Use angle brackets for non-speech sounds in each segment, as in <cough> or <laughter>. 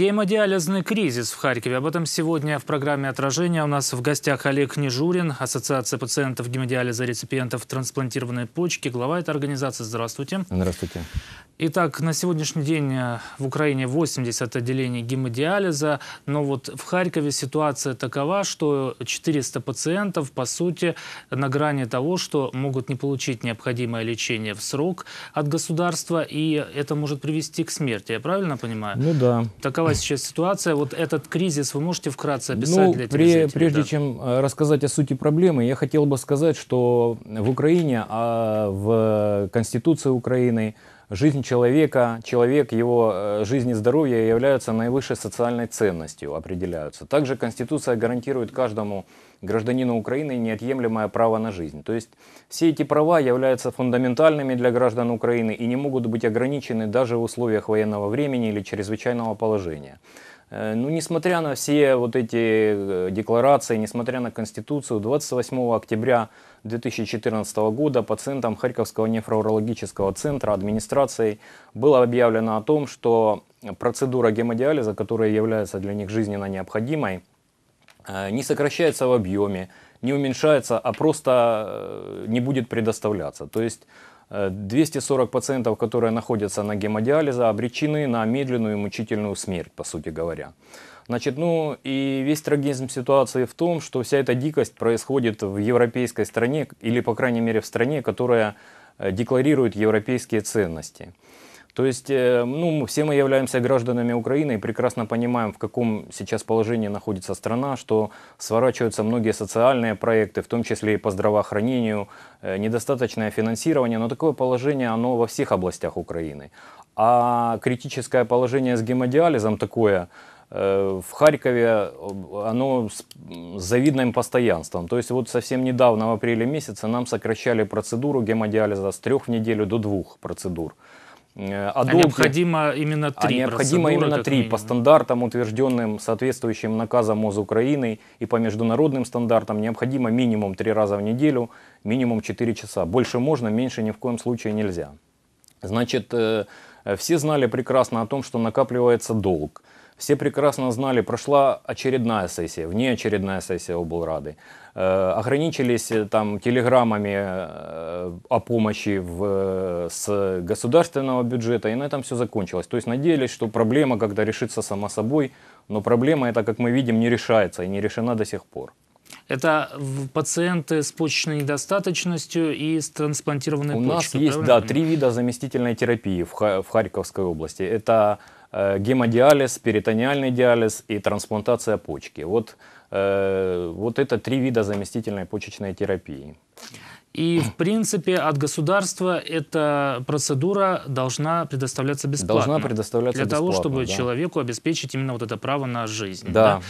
Гемодиализный кризис в Харькове. Об этом сегодня в программе «Отражение». У нас в гостях Олег Нежурин, Ассоциация пациентов гемодиализа реципиентов трансплантированной почки, глава этой организации. Здравствуйте. Здравствуйте. Итак, на сегодняшний день э, в Украине 80 отделений гемодиализа, но вот в Харькове ситуация такова, что 400 пациентов, по сути, на грани того, что могут не получить необходимое лечение в срок от государства, и это может привести к смерти. Я правильно понимаю? Ну да. Такова сейчас ситуация. Вот этот кризис вы можете вкратце описать ну, для при, Прежде да? чем э, рассказать о сути проблемы, я хотел бы сказать, что в Украине, а в Конституции Украины жизнь человека, человек, его э, жизнь и здоровье являются наивысшей социальной ценностью, определяются. Также Конституция гарантирует каждому гражданину Украины неотъемлемое право на жизнь. То есть все эти права являются фундаментальными для граждан Украины и не могут быть ограничены даже в условиях военного времени или чрезвычайного положения. Э, ну, несмотря на все вот эти э, декларации, несмотря на Конституцию, 28 октября 2014 года пациентам Харьковского нефроурологического центра администрацией было объявлено о том, что процедура гемодиализа, которая является для них жизненно необходимой, э, не сокращается в объеме, не уменьшается, а просто не будет предоставляться. То есть 240 пациентов, которые находятся на гемодиализе, обречены на медленную и мучительную смерть, по сути говоря. Значит, ну и весь трагизм ситуации в том, что вся эта дикость происходит в европейской стране, или по крайней мере в стране, которая э, декларирует европейские ценности. То есть, э, ну, все мы являемся гражданами Украины и прекрасно понимаем, в каком сейчас положении находится страна, что сворачиваются многие социальные проекты, в том числе и по здравоохранению, э, недостаточное финансирование, но такое положение, оно во всех областях Украины. А критическое положение с гемодиализом такое, в Харькове оно с завидным постоянством. То есть вот совсем недавно, в апреле месяце, нам сокращали процедуру гемодиализа с трех в неделю до двух процедур. Э, а, а необходимо именно три. А необходимо именно три по стандартам, утвержденным соответствующим наказом МОЗ Украины и по международным стандартам. Необходимо минимум три раза в неделю, минимум 4 часа. Больше можно, меньше ни в коем случае нельзя. Значит, э, все знали прекрасно о том, что накапливается долг. Все прекрасно знали, прошла очередная сессия, внеочередная сессия облрады. Э, ограничились э, там телеграммами э, о помощи в, с государственного бюджета, и на этом все закончилось. То есть надеялись, что проблема когда решится сама собой, но проблема эта, как мы видим, не решается и не решена до сих пор. Это пациенты с почечной недостаточностью и с трансплантированной У почкой. У нас есть, да, три вида заместительной терапии в, Харьковской области. Это гемодиализ, перитониальный диализ и трансплантация почки. Вот, э, вот это три вида заместительной почечной терапии. И, в принципе, от государства эта процедура должна предоставляться бесплатно. Должна предоставляться Для бесплатно, того, чтобы да. человеку обеспечить именно вот это право на жизнь. Да. да?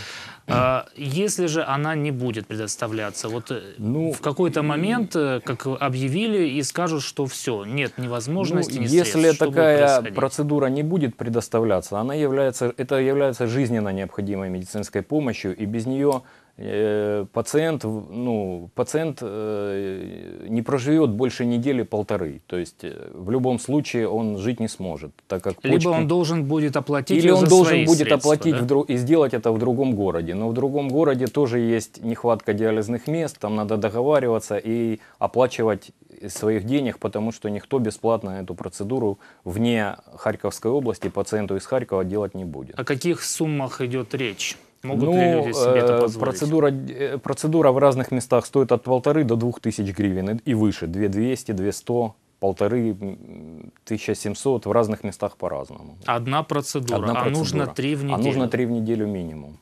А, если же она не будет предоставляться, вот э, ну, в какой-то момент, э, как объявили, и скажут, что все, нет ни возможности, ну, ни Если средств, такая процедура не будет предоставляться, она является, это является жизненно необходимой медицинской помощью, и без нее пациент, ну, пациент э, не проживет больше недели-полторы. То есть э, в любом случае он жить не сможет, так как почки... Либо он должен будет оплатить Или он должен будет средства, оплатить да? и сделать это в другом городе. Но в другом городе тоже есть нехватка диализных мест, там надо договариваться и оплачивать из своих денег, потому что никто бесплатно эту процедуру вне Харьковской области пациенту из Харькова делать не будет. О каких суммах идет речь? Могут ну, ли люди себе это э, позволить? Процедура, э, процедура в разных местах стоит от полторы до двух тысяч гривен и выше. две двести, две сто, полторы, тысяча семьсот в разных местах по-разному. Одна процедура, Одна а процедура. нужно три в неделю? А нужно три в неделю минимум.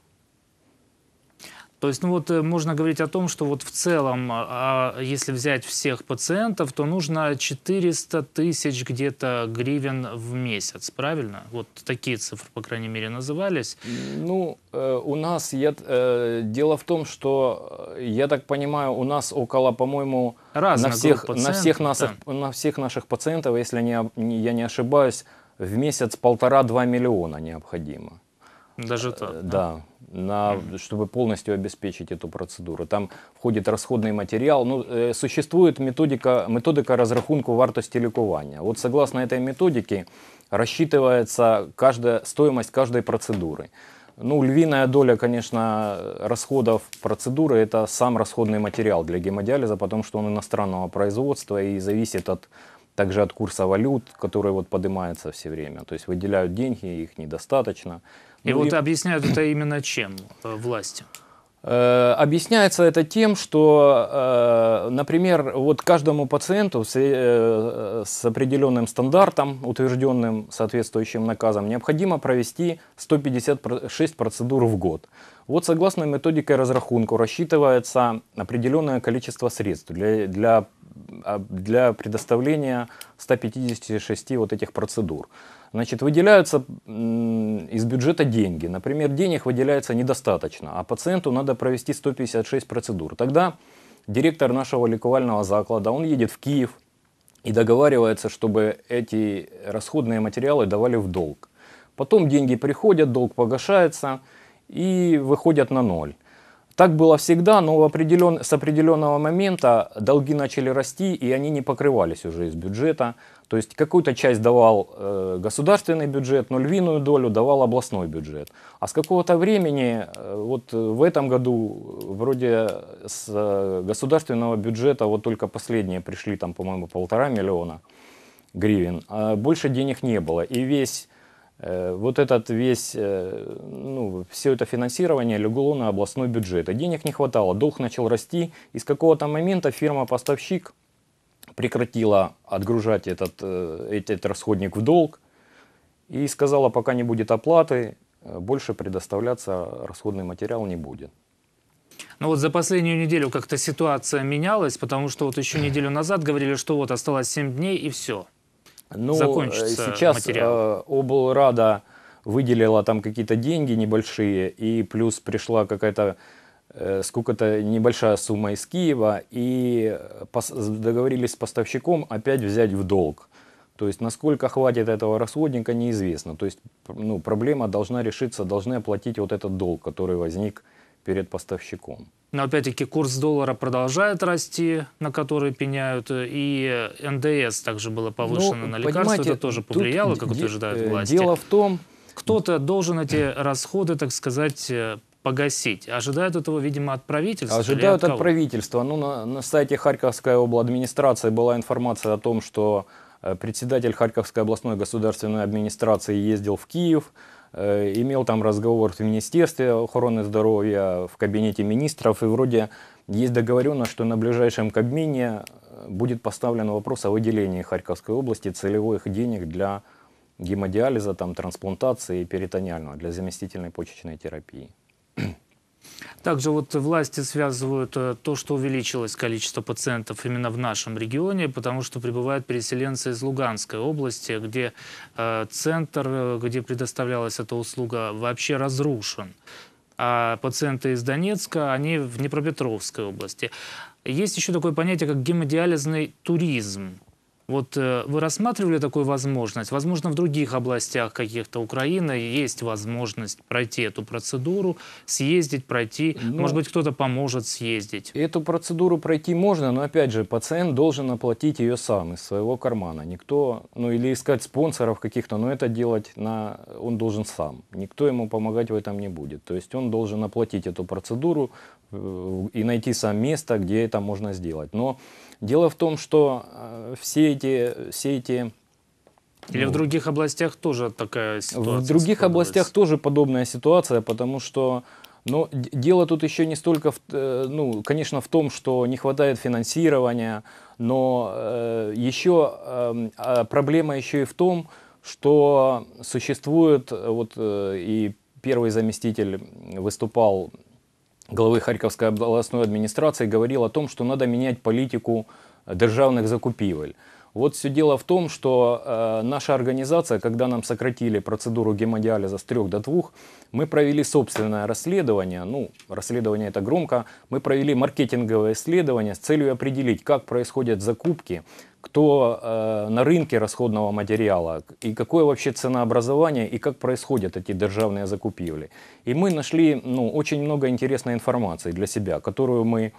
То есть, ну вот э, можно говорить о том, что вот в целом, а, а если взять всех пациентов, то нужно 400 тысяч где-то гривен в месяц, правильно? Вот такие цифры, по крайней мере, назывались. Ну, э, у нас, я, э, дело в том, что, я так понимаю, у нас около, по-моему, на всех, на, всех наших, да. на всех наших пациентов, если не, я не ошибаюсь, в месяц полтора-два миллиона необходимо. Даже так? Да. да на, чтобы полностью обеспечить эту процедуру. Там входит расходный материал. Ну, э, существует методика, методика разрахунку вартости лікування. Вот согласно этой методике, рассчитывается каждая, стоимость каждой процедуры. Ну, львиная доля, конечно, расходов процедуры – это сам расходный материал для гемодиализа, потому что он иностранного производства и зависит от, также от курса валют, который вот поднимается все время. То есть выделяют деньги, их недостаточно. И Ну, вот объясняют это именно чем э, власти? Э, Объясняется это тем, что, э, например, вот каждому пациенту с, с определенным стандартом, утвержденным соответствующим наказом, необходимо провести 156 процедур в год. Вот согласно методике разрахунку рассчитывается определенное количество средств для, для, а, для предоставления 156 вот этих процедур. Значит, выделяются из бюджета деньги. Например, денег выделяется недостаточно, а пациенту надо провести 156 процедур. Тогда директор нашего ликовального заклада, он едет в Киев и договаривается, чтобы эти расходные материалы давали в долг. Потом деньги приходят, долг погашается и выходят на ноль. Так было всегда, но определен... с определенного момента долги начали расти, и они не покрывались уже из бюджета. То есть какую-то часть давал э, государственный бюджет, но львиную долю давал областной бюджет. А с какого-то времени, э, вот в этом году, э, вроде с э, государственного бюджета вот только последние пришли, там, по-моему, полтора миллиона гривен, а больше денег не было. И весь Э, вот этот весь, э, ну, все это финансирование легло на областной бюджет. И денег не хватало, долг начал расти. И с какого-то момента фирма-поставщик прекратила отгружать этот, э, этот расходник в долг и сказала, пока не будет оплаты, э, больше предоставляться расходный материал не будет. Ну вот за последнюю неделю как-то ситуация менялась, потому что вот еще неделю назад говорили, что вот осталось 7 дней и все. Ну, закончится э, сейчас материал. э, облрада выделила там какие-то деньги небольшие, и плюс пришла какая-то э, сколько-то небольшая сумма из Киева, и договорились с поставщиком опять взять в долг. То есть насколько хватит этого расходника, неизвестно. То есть ну, проблема должна решиться, должны оплатить вот этот долг, который возник перед поставщиком. Но опять-таки курс доллара продолжает расти, на который пеняют, и НДС также было повышено Ну, на лекарства. Это тоже повлияло, как утверждают э, власти. Дело в том, Кто-то должен эти расходы, так сказать, э, погасить. Ожидают этого, видимо, от правительства. Ожидают от кого? правительства. Ну, на, на сайте Харьковской обладминистрации была информация о том, что э, председатель Харьковской областной государственной администрации ездил в Киев, имел там разговор в Министерстве охраны здоровья, в кабинете министров, и вроде есть договоренность, что на ближайшем Кабмине э, будет поставлен вопрос о выделении Харьковской области целевых денег для гемодиализа, там, трансплантации и перитониального, для заместительной почечной терапии. Также вот власти связывают э, то, что увеличилось количество пациентов именно в нашем регионе, потому что прибывают переселенцы из Луганской области, где э, центр, э, где предоставлялась эта услуга, вообще разрушен. А пациенты из Донецка, они в Днепропетровской области. Есть еще такое понятие, как гемодиализный туризм. Вот э, вы рассматривали такую возможность? Возможно, в других областях каких-то Украины есть возможность пройти эту процедуру, съездить, пройти. Ну, Может быть, кто-то поможет съездить. Эту процедуру пройти можно, но опять же, пациент должен оплатить ее сам из своего кармана. Никто, ну или искать спонсоров каких-то, но это делать на, он должен сам. Никто ему помогать в этом не будет. То есть он должен оплатить эту процедуру э, и найти сам место, где это можно сделать. Но дело в том, что э, все эти, все эти Или в ну, других областях тоже такая ситуация? в других областях тоже подобная ситуация, потому что но д- дело тут еще не столько, в, э, ну, конечно, в том, что не хватает финансирования, но э, еще а проблема еще и в том, что существует, э, вот э, и первый заместитель выступал главы Харьковской областной администрации говорил о том, что надо менять политику державных закупивель. Вот все дело в том, что э, наша организация, когда нам сократили процедуру гемодиализа с трех до двух, мы провели собственное расследование, ну, расследование это громко, мы провели маркетинговое исследование с целью определить, как происходят закупки, кто э, на рынке расходного материала и какое вообще ценообразование и как происходят эти державные закупивли. И мы нашли ну, очень много интересной информации для себя, которую мы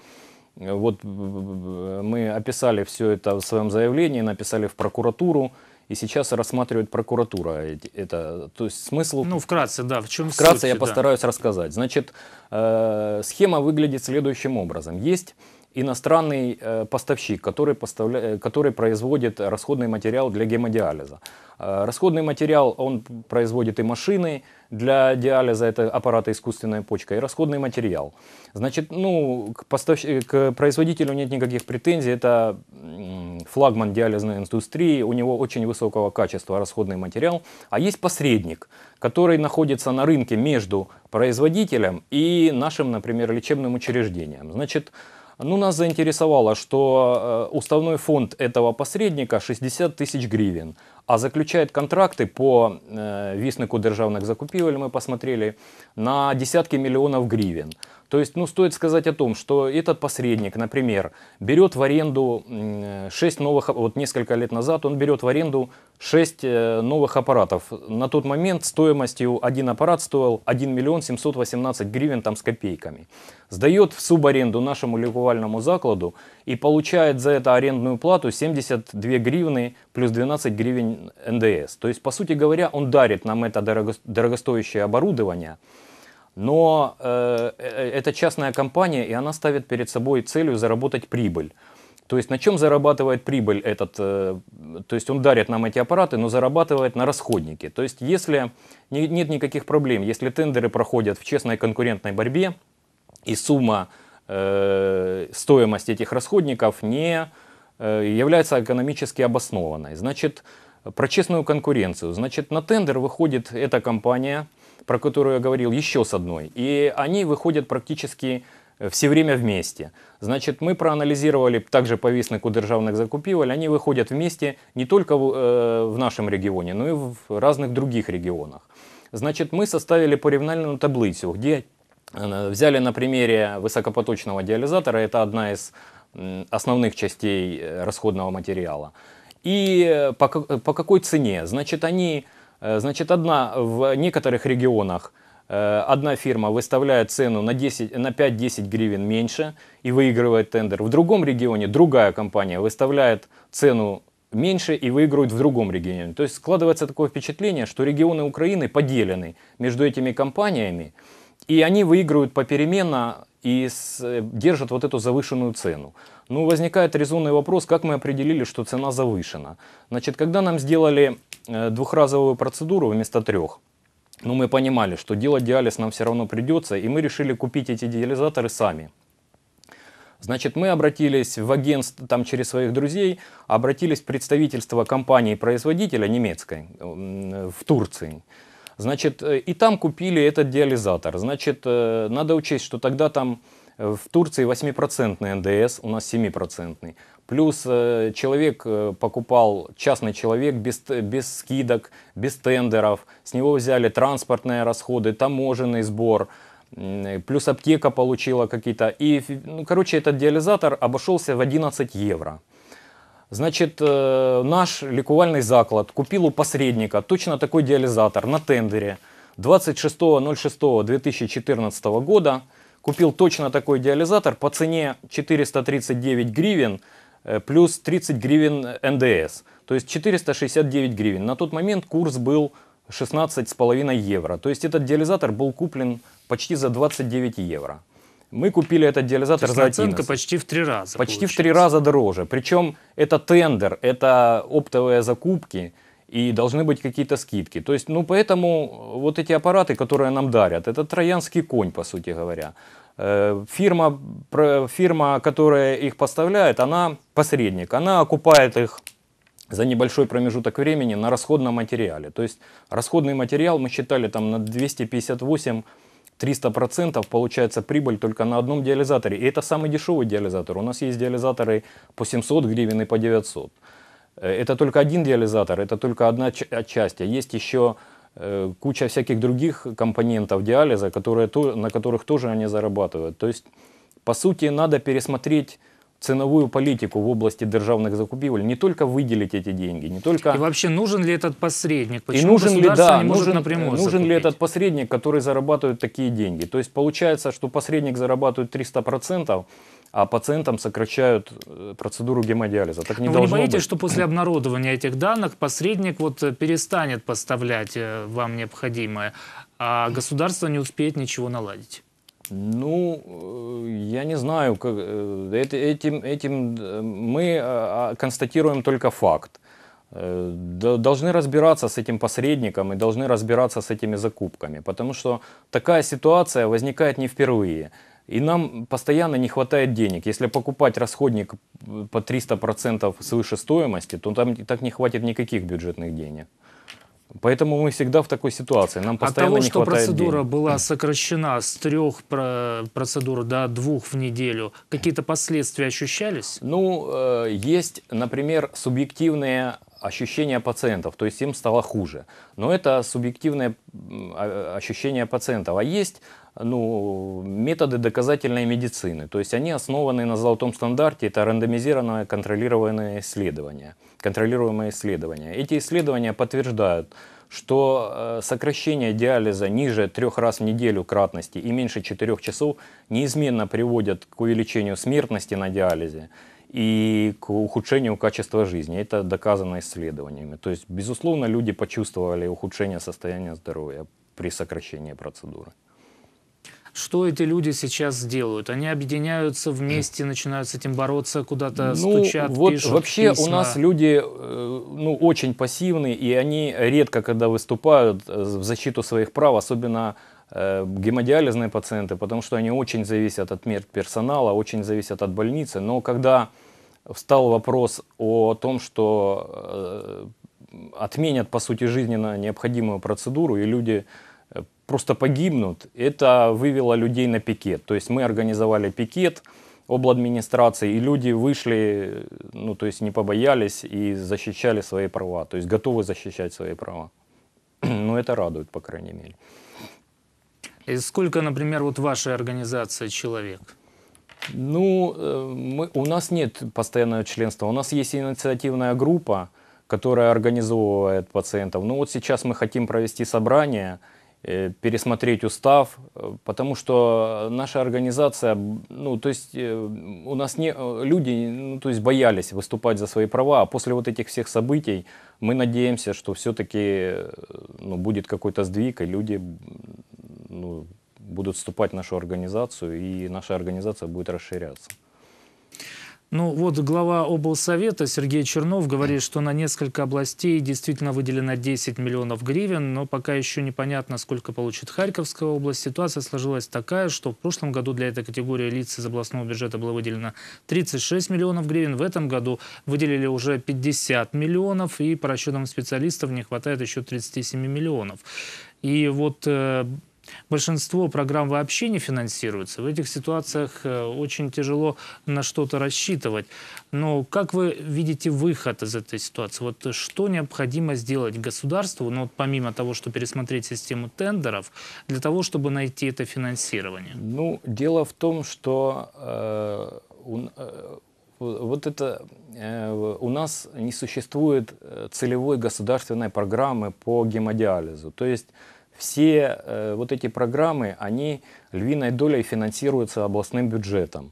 э, вот мы описали все это в своем заявлении, написали в прокуратуру, и сейчас рассматривает прокуратура. Это, то есть смысл... Ну, вкратце, да, в чем Вкратце суть, я да. постараюсь рассказать. Значит, э, схема выглядит следующим образом. Есть иностранный э, поставщик, который, поставля... э, который производит расходный материал для гемодиализа. Э, расходный материал, он производит и машины для диализа, это аппараты искусственной почкой, и расходный материал. Значит, ну, к, поставщ- к производителю нет никаких претензий, это флагман диализной индустрии, у него очень высокого качества расходный материал, а есть посредник, который находится на рынке между производителем и нашим, например, лечебным учреждением. Значит, ну, нас заинтересовало, что э, уставной фонд этого посредника 60 тысяч гривен, а заключает контракты по э, виснику державных закупівель, мы посмотрели, на десятки миллионов гривен. То есть, ну, стоит сказать о том, что этот посредник, например, берет в аренду 6 новых, вот несколько лет назад он берет в аренду 6 э, новых аппаратов. На тот момент стоимостью один аппарат стоил 1 миллион 718 гривен там с копейками. Сдает в субаренду нашему ликувальному закладу и получает за это арендную плату 72 гривны плюс 12 гривен НДС. То есть, по сути говоря, он дарит нам это дорого- дорогостоящее оборудование, но э, э, это частная компания, и она ставит перед собой целью заработать прибыль. То есть на чем зарабатывает прибыль этот, э, то есть он дарит нам эти аппараты, но зарабатывает на расходнике. То есть если не- нет никаких проблем, если тендеры проходят в честной конкурентной борьбе, и сумма э, стоимости этих расходников не э, является экономически обоснованной. Значит, про честную конкуренцию. Значит, на тендер выходит эта компания, про которую я говорил, еще с одной. И они выходят практически э, все время вместе. Значит, мы проанализировали также по виснику державных закупівель, они выходят вместе не только в, э, в нашем регионе, но и в разных других регионах. Значит, мы составили порівняльную таблицу, где э, взяли на примере высокопоточного диализатора, это одна из м, основных частей э, расходного материала. И э, по, по какой цене? Значит, они, э, значит, одна в некоторых регионах э, одна фирма выставляет цену на, 10, на 5-10 гривен меньше и выигрывает тендер. В другом регионе другая компания выставляет цену меньше и выигрывают в другом регионе. То есть складывается такое впечатление, что регионы Украины поделены между этими компаниями, и они выигрывают попеременно и с- э, держат вот эту завышенную цену. Ну, возникает резонный вопрос, как мы определили, что цена завышена. Значит, когда нам сделали э, двухразовую процедуру вместо трех, ну, мы понимали, что делать диализ нам все равно придется, и мы решили купить эти диализаторы сами. Значит, мы обратились в агентство, там через своих друзей, обратились в представительство компании-производителя немецкой в Турции. Значит, э, и там купили этот диализатор. Значит, э, надо учесть, что тогда там э, в Турции 8% НДС, у нас 7%. Плюс человек покупал, частный человек, без, без скидок, без тендеров. С него взяли транспортные расходы, таможенный сбор. Плюс аптека получила какие-то. И, ну, короче, этот диализатор обошелся в 11 евро. Значит, э, наш лікувальний заклад купил у посредника точно такой диализатор на тендере 26.06.2014 года. Купил точно такой диализатор по цене 439 гривен э, плюс 30 гривен НДС. То есть 469 гривен. На тот момент курс был 16,5 евро. То есть этот диализатор был куплен почти за 29 евро. Мы купили этот То диализатор есть за наценка 11. почти в три раза. Почти в три получается. раза дороже. Причем это тендер, это оптовые закупки и должны быть какие-то скидки. То есть, ну, поэтому вот эти аппараты, которые нам дарят, это троянский конь, по сути говоря. Э, Фирма, фирма, которая их поставляет, она посредник, она окупает их за небольшой промежуток времени на расходном материале. То есть расходный материал мы считали там на 258 300 процентов получается прибыль только на одном диализаторе. И это самый дешевый диализатор. У нас есть диализаторы по 700 гривен и по 900. Э, Это только один диализатор, это только одна э, часть. А есть еще э, куча всяких других компонентов диализа, которые, то- на которых тоже они зарабатывают. То есть, по сути, надо пересмотреть ценовую политику в области державных закупивель, не только выделить эти деньги, не только... И вообще нужен ли этот посредник? И Почему нужен ли, да, не может нужен, напрямую нужен ли закупить? этот посредник, который зарабатывает такие деньги? То есть получается, что посредник зарабатывает 300%, а пациентам сокращают э, процедуру гемодиализа. Так не Но вы не должно боитесь, быть. что после обнародования этих данных посредник вот э, перестанет поставлять э, вам необходимое, а государство не успеет ничего наладить? Ну, э, я не знаю, как, э, этим, этим э, мы а, констатируем только факт. Должны разбираться с этим посредником и должны разбираться с этими закупками, потому что такая ситуация возникает не впервые. И нам постоянно не хватает денег. Если покупать расходник по 300% свыше стоимости, то там так не хватит никаких бюджетных денег. Поэтому мы всегда в такой ситуации. Нам От постоянно того, не что процедура денег. была сокращена с трех про- процедур до двух в неделю, какие-то последствия ощущались? Ну, э, есть, например, субъективные ощущения пациентов, то есть им стало хуже. Но это субъективное а- ощущение пациентов. А есть ну, методы доказательной медицины. То есть они основаны на золотом стандарте, это рандомизированное контролированное исследование. Контролируемое исследование. Эти исследования подтверждают, что э, сокращение диализа ниже трех раз в неделю кратности и меньше четырех часов неизменно приводят к увеличению смертности на диализе и к ухудшению качества жизни. Это доказано исследованиями. То есть, безусловно, люди почувствовали ухудшение состояния здоровья при сокращении процедуры. Что эти люди сейчас делают? Они объединяются вместе, начинают с этим бороться, куда-то Ну, стучат, вот пишут вообще письма. у нас люди э, ну, очень пассивны, и они редко, когда выступают э, в защиту своих прав, особенно э, гемодиализные пациенты, потому что они очень зависят от медперсонала, очень зависят от больницы. Но когда встал вопрос о том, что отменят, по сути, жизненно необходимую процедуру, и люди просто погибнут, это вывело людей на пикет. То есть мы организовали пикет, обладминистрации, и люди вышли, ну, то есть не побоялись и защищали свои права, то есть готовы защищать свои права. <clears throat> Ну, это радует, по крайней мере. И сколько, например, вот вашей организации человек? Ну, э, мы, у нас нет постоянного членства. У нас есть инициативная группа, которая организовывает пациентов. Ну вот сейчас мы хотим провести собрание, пересмотреть устав, э, потому что наша организация, ну то есть э, у нас не, э, люди, ну то есть боялись выступать за свои права, а после вот этих всех событий мы надеемся, что все-таки ну, будет какой-то сдвиг, и люди ну, будут вступать в нашу организацию, и наша организация будет расширяться. Ну вот глава облсовета Сергей Чернов говорит, что на несколько областей действительно выделено 10 миллионов гривен, но пока еще непонятно, сколько получит Харьковская область. Ситуация сложилась такая, что в прошлом году для этой категории лиц из областного бюджета было выделено 36 миллионов гривен, в этом году выделили уже 50 миллионов, и по расчетам специалистов не хватает еще 37 миллионов. И вот э, большинство программ вообще не финансируются. В этих ситуациях э, очень тяжело на что-то рассчитывать. Но как вы видите выход из этой ситуации? Вот что необходимо сделать государству, ну, вот помимо того, что пересмотреть систему тендеров, для того, чтобы найти это финансирование? Ну, дело в том, что э, у- э, вот это э, у нас не существует э, целевой государственной программы по гемодиализу. То есть все э, вот эти программы, они львиной долей финансируются областным бюджетом.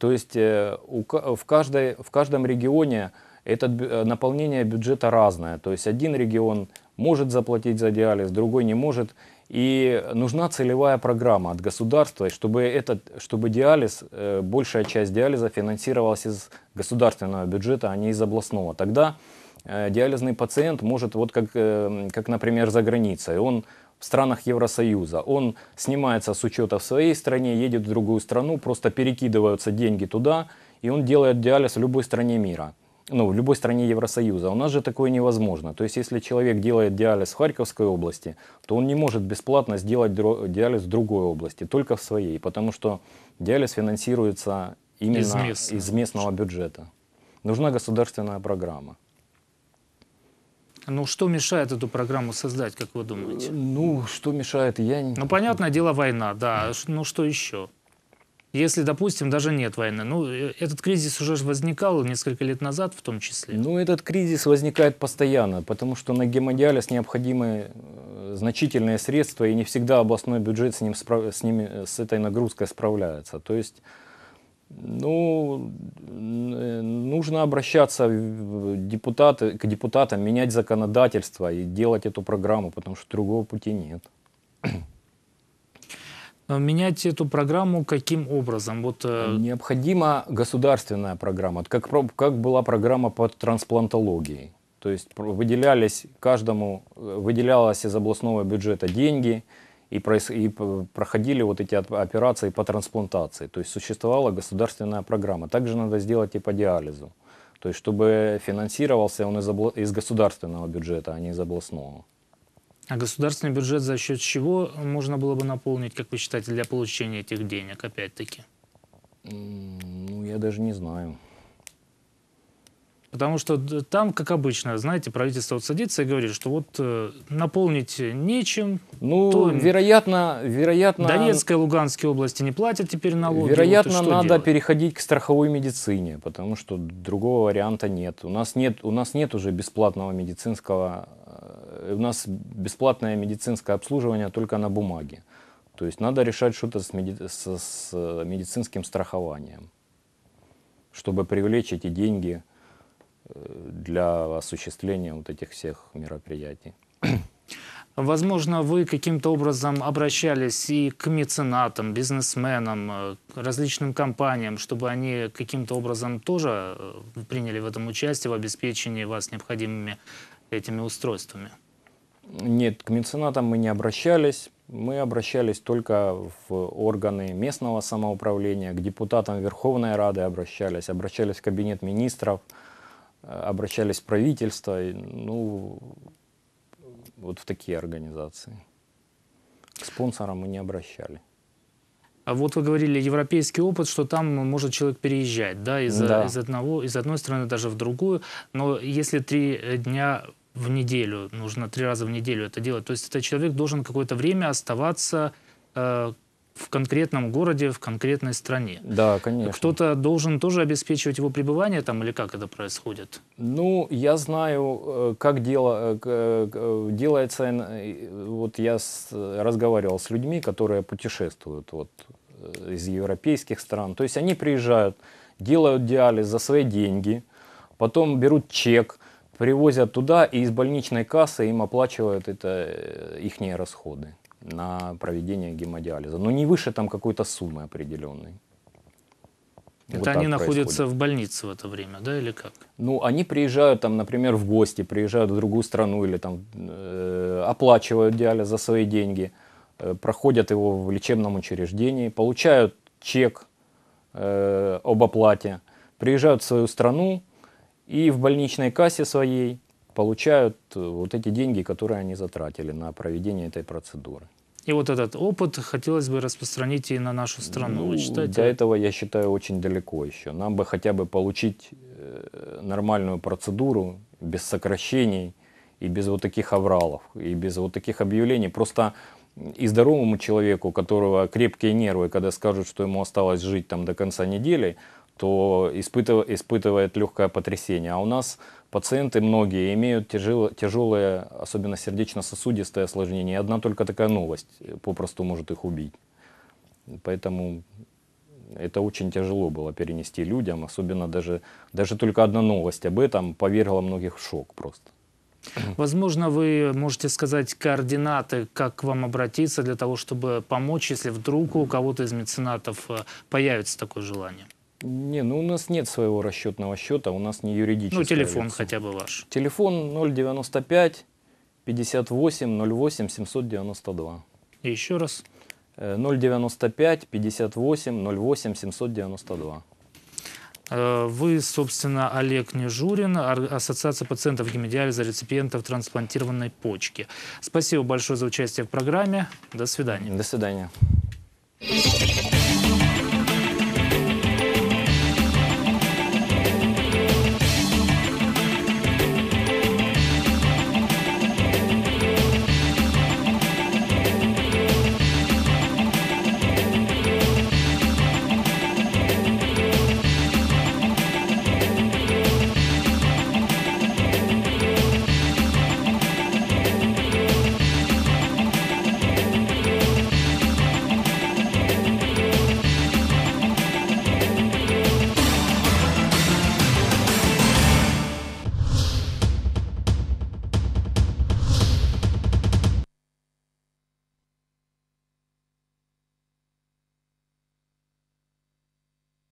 То есть э, у в, каждой, в каждом регионе это э, наполнение бюджета разное. То есть один регион может заплатить за диализ, другой не может. И нужна целевая программа от государства, чтобы, этот, чтобы диализ, э, большая часть диализа финансировалась из государственного бюджета, а не из областного. Тогда э, диализный пациент может, вот как, э, как, например, за границей, он в странах Евросоюза, он снимается с учета в своей стране, едет в другую страну, просто перекидываются деньги туда, и он делает диализ в любой стране мира, ну, в любой стране Евросоюза. У нас же такое невозможно. То есть, если человек делает диализ в Харьковской области, то он не может бесплатно сделать диализ в другой области, только в своей, потому что диализ финансируется именно Из из местного. местного, бюджета. Нужна государственная программа. Ну, что мешает эту программу создать, как вы думаете? Ну, что мешает, я не... Ну, понятное дело, война, да. Ну, что еще? если, допустим, даже нет войны. Ну, э, этот кризис уже возникал несколько лет назад в том числе. Ну, этот кризис возникает постоянно, потому что на гемодиализ необходимы э, значительные средства, и не всегда областной бюджет с, ним, с, ними, с этой нагрузкой справляется. То есть, ну, э, нужно обращаться депутаты, к депутатам, менять законодательство и делать эту программу, потому что другого пути нет. Э, менять эту программу каким образом? Вот, э... Необходима государственная программа, как, как была программа по трансплантологии. То есть выделялись каждому, э, выделялось из областного бюджета деньги, и, проис, и проходили вот эти операции по трансплантации. То есть существовала государственная программа. Также надо сделать и по диализу. То есть чтобы финансировался он из, обла... из государственного бюджета, а не из областного. А государственный бюджет за счет чего можно было бы наполнить, как вы считаете, для получения этих денег, опять-таки? Ну, я даже не знаю. Потому что там, как обычно, знаете, правительство вот садится и говорит, что вот э, наполнить нечем. Ну, то вероятно, вероятно... Донецкой и Луганской области не платят теперь налоги. Вероятно, вот надо делать? переходить к страховой медицине, потому что другого варианта нет. У нас нет, у нас нет уже бесплатного медицинского... Э, у нас бесплатное медицинское обслуживание только на бумаге. То есть надо решать что-то с, меди... с, с медицинским страхованием, чтобы привлечь эти деньги для осуществления вот этих всех мероприятий. Возможно, вы каким-то образом обращались и к меценатам, бизнесменам, э, различным компаниям, чтобы они каким-то образом тоже э, приняли в этом участие в обеспечении вас необходимыми этими устройствами? Нет, к меценатам мы не обращались. Мы обращались только в органы местного самоуправления, к депутатам Верховной Рады обращались, обращались в Кабинет министров – обращались в правительство, ну, вот в такие организации. К спонсорам мы не обращали. А вот вы говорили, европейский опыт, что там может человек переезжать, да, из, да. из, одного, из одной страны даже в другую. Но если три дня в неделю, нужно три раза в неделю это делать, то есть этот человек должен какое-то время оставаться э, в конкретном городе, в конкретной стране. Да, конечно. Кто-то должен тоже обеспечивать его пребывание там или как это происходит? Ну, я знаю, э, как дело, э, э, делается, вот я разговаривал с людьми, которые путешествуют вот, из европейских стран. То есть они приезжают, делают диализ за свои деньги, потом берут чек, привозят туда и из больничной кассы им оплачивают это их расходы на проведение гемодиализа. Но не выше там какой-то суммы определенной. Это вот они находятся в больнице в это время, да, или как? Ну, они приезжают там, например, в гости, приезжают в другую страну или там э, оплачивают диализ за свои деньги, э, проходят его в лечебном учреждении, получают чек э, об оплате, приезжают в свою страну и в больничной кассе своей получают э, вот эти деньги, которые они затратили на проведение этой процедуры. И вот этот опыт хотелось бы распространить и на нашу страну. Ну, Вы считаете? До этого, я считаю, очень далеко еще. Нам бы хотя бы получить э, нормальную процедуру без сокращений и без вот таких авралов, и без вот таких объявлений. Просто и здоровому человеку, у которого крепкие нервы, когда скажут, что ему осталось жить там до конца недели, то испытывает, испытывает легкое потрясение. А у нас пациенты многие имеют тяжело, тяжелое, особенно сердечно-сосудистое осложнение. И одна только такая новость попросту может их убить. Поэтому это очень тяжело было перенести людям, особенно даже, даже только одна новость об этом повергла многих в шок просто. Возможно, вы можете сказать координаты, как к вам обратиться для того, чтобы помочь, если вдруг у кого-то из меценатов э, появится такое желание. Не, ну у нас нет своего расчетного счета, у нас не юридический. Ну, телефон лицо. хотя бы ваш. Телефон 095 58 08 792. И еще раз. 095 58 08 792. Вы, собственно, Олег Нежурин, Ассоциация пациентов гемодиализа, реципиентов трансплантированной почки. Спасибо большое за участие в программе. До свидания. До свидания.